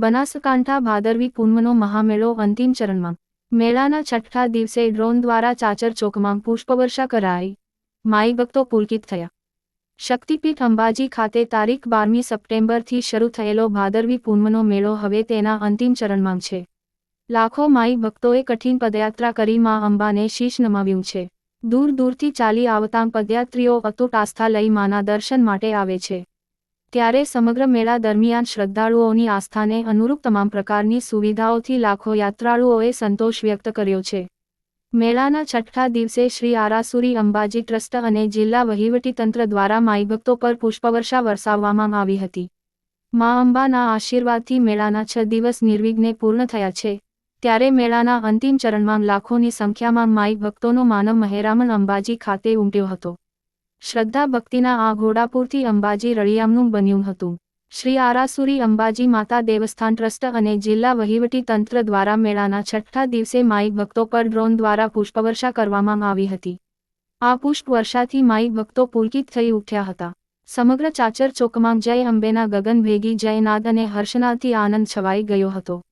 બનાસકાંઠા ભાદરવી પૂનમનો મહામેળો અંતિમ ચરણમાં. મેળાના છઠ્ઠા દિવસે ડ્રોન દ્વારા ચાચર ચોકમાં પુષ્પવર્ષા કરાઈ. માઈ ભક્તો પુલકિત થયા. શક્તિપીઠ અંબાજી ખાતે તારીખ બારમી સપ્ટેમ્બરથી શરૂ થયેલો ભાદરવી પૂનમનો મેળો હવે તેના અંતિમ ચરણમાં છે. લાખો માઈ ભક્તોએ કઠિન પદયાત્રા કરી માં અંબાને શીશ નમાવ્યું છે. દૂર દૂરથી ચાલી આવતા પદયાત્રીઓ અતૂટ આસ્થા લઈ માના દર્શન માટે આવે છે. ત્યારે સમગ્ર મેળા દરમિયાન શ્રદ્ધાળુઓની આસ્થાને અનુરૂપ તમામ પ્રકારની સુવિધાઓથી લાખો યાત્રાળુઓએ સંતોષ વ્યક્ત કર્યો છે. મેળાના છઠ્ઠા દિવસે શ્રી આરાસુરી અંબાજી ટ્રસ્ટ અને જિલ્લા વહીવટીતંત્ર દ્વારા માઈભક્તો પર પુષ્પવર્ષા વરસાવવામાં આવી હતી. મા અંબાના આશીર્વાદથી મેળાના છ દિવસ નિર્વિઘ્ને પૂર્ણ થયા છે. ત્યારે મેળાના અંતિમ ચરણમાં લાખોની સંખ્યામાં માઈ ભક્તોનો માનવ મહેરામણ અંબાજી ખાતે ઉમટ્યો હતો. શ્રદ્ધા ભક્તિના આ ઘોડાપુરથી અંબાજી રળિયામનું બન્યું હતું. શ્રી આરાસુરી અંબાજી માતા દેવસ્થાન ટ્રસ્ટ અને જિલ્લા વહીવટી તંત્ર દ્વારા મેળાના છઠ્ઠા દિવસે માઈ ભક્તો પર ડ્રોન દ્વારા પુષ્પવર્ષા કરવામાં આવી હતી. આ પુષ્પવર્ષાથી માઈ ભક્તો પુલકિત થઈ ઉઠ્યા હતા. સમગ્ર ચાચર ચોકમાં જય અંબેના ગગન ભેગી જયનાદ અને હર્ષનાદથી આનંદ છવાઈ ગયો હતો.